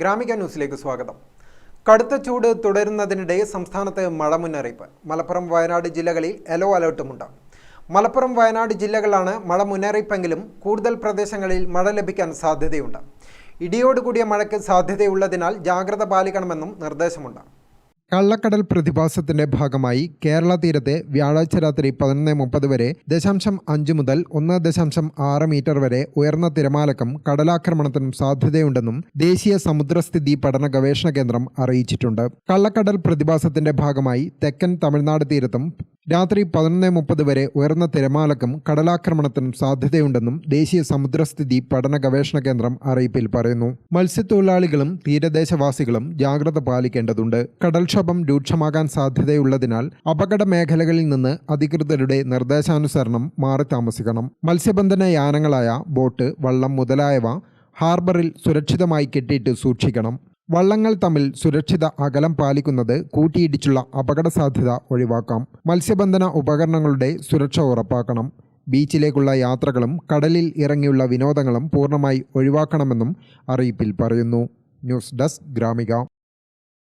ഗ്രാമിക ന്യൂസിലേക്ക് സ്വാഗതം. കടുത്ത ചൂട് തുടരുന്നതിനിടെ സംസ്ഥാനത്ത് മഴ മുന്നറിയിപ്പ്. മലപ്പുറം വയനാട് ജില്ലകളിൽ യെല്ലോ അലേർട്ടുമുണ്ട്. മലപ്പുറം വയനാട് ജില്ലകളാണ് മഴ മുന്നറിയിപ്പെങ്കിലും കൂടുതൽ പ്രദേശങ്ങളിൽ മഴ ലഭിക്കാൻ സാധ്യതയുണ്ട്. ഇടിയോടുകൂടിയ മഴയ്ക്ക് സാധ്യതയുള്ളതിനാൽ ജാഗ്രത പാലിക്കണമെന്നും നിർദ്ദേശമുണ്ട്. കള്ളക്കടൽ പ്രതിഭാസത്തിന്റെ ഭാഗമായി കേരള തീരത്തെ വ്യാഴാഴ്ച രാത്രി പതിനൊന്ന് മുപ്പത് വരെ ദശാംശം അഞ്ച് മുതൽ ഒന്ന് ദശാംശം ആറ് മീറ്റർ വരെ ഉയർന്ന തിരമാലക്കം കടലാക്രമണത്തിനും സാധ്യതയുണ്ടെന്നും ദേശീയ സമുദ്രസ്ഥിതി പഠന ഗവേഷണ കേന്ദ്രം അറിയിച്ചിട്ടുണ്ട്. കള്ളക്കടൽ പ്രതിഭാസത്തിന്റെ ഭാഗമായി തെക്കൻ തമിഴ്നാട് തീരത്തും രാത്രി പതിനൊന്ന് മുപ്പത് വരെ ഉയർന്ന തിരമാലക്കും കടലാക്രമണത്തിനും സാധ്യതയുണ്ടെന്നും ദേശീയ സമുദ്രസ്ഥിതി പഠന ഗവേഷണ കേന്ദ്രം അറിയിപ്പിൽ പറയുന്നു. മത്സ്യത്തൊഴിലാളികളും തീരദേശവാസികളും ജാഗ്രത പാലിക്കേണ്ടതുണ്ട്. കടൽക്ഷോഭം രൂക്ഷമാകാൻ സാധ്യതയുള്ളതിനാൽ അപകട മേഖലകളിൽ നിന്ന് അധികൃതരുടെ നിർദ്ദേശാനുസരണം മാറി താമസിക്കണം. മത്സ്യബന്ധന യാനങ്ങളായ ബോട്ട് വള്ളം മുതലായവ ഹാർബറിൽ സുരക്ഷിതമായി കെട്ടിയിട്ട് സൂക്ഷിക്കണം. വള്ളങ്ങൾ തമ്മിൽ സുരക്ഷിത അകലം പാലിക്കുന്നത് കൂട്ടിയിടിച്ചുള്ള അപകട സാധ്യത ഒഴിവാക്കാം. മത്സ്യബന്ധന ഉപകരണങ്ങളുടെ സുരക്ഷ ഉറപ്പാക്കണം. ബീച്ചിലേക്കുള്ള യാത്രകളും കടലിൽ ഇറങ്ങിയുള്ള വിനോദങ്ങളും പൂർണമായി ഒഴിവാക്കണമെന്നും അറിയിപ്പിൽ പറയുന്നു. News desk Gramika.